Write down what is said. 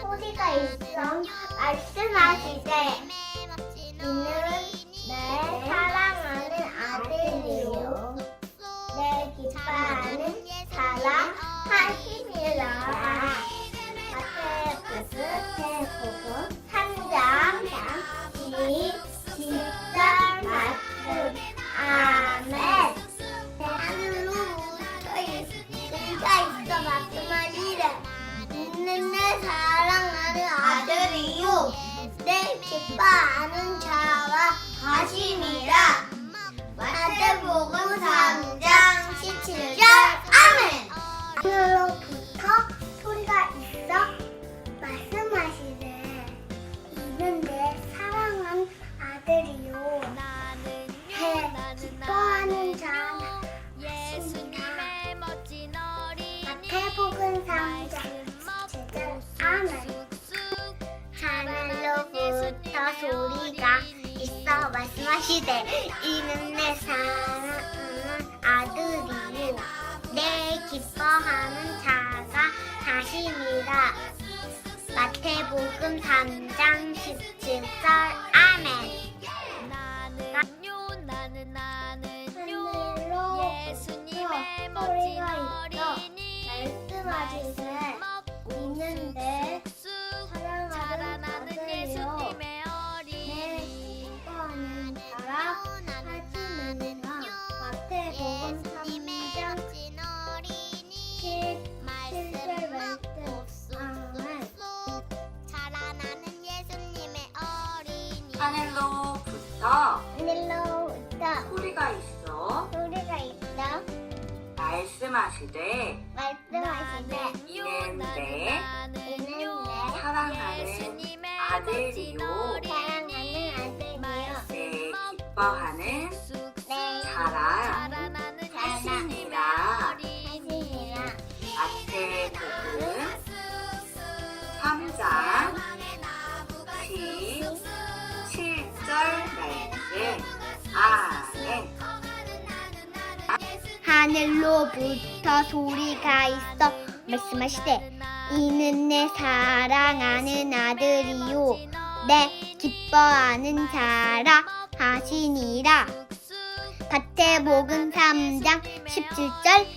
소리가 있어. 말씀하시되 이는 내 사랑하는 아들이요. 내 기뻐하는 자와 시되 이는 내 사랑하는 아들이요. 내 기뻐하는 자가 하심이라. 마태복음 3장 17절. 아멘. 나는요 나는 나는요. 예수님의 멋진 소리가 있어. 어린이. 말씀하시되 소리가 있어? 소리가 있어? 말씀하시되 말씀하시되 내 사랑하는 아들이요. 사랑하는 아들이요. 내 기뻐하는 하늘로부터 소리가 있어 말씀하시되 이는 내 사랑하는 아들이요 내 기뻐하는 자라 하시니라. 마태복음 3장 17절 아멘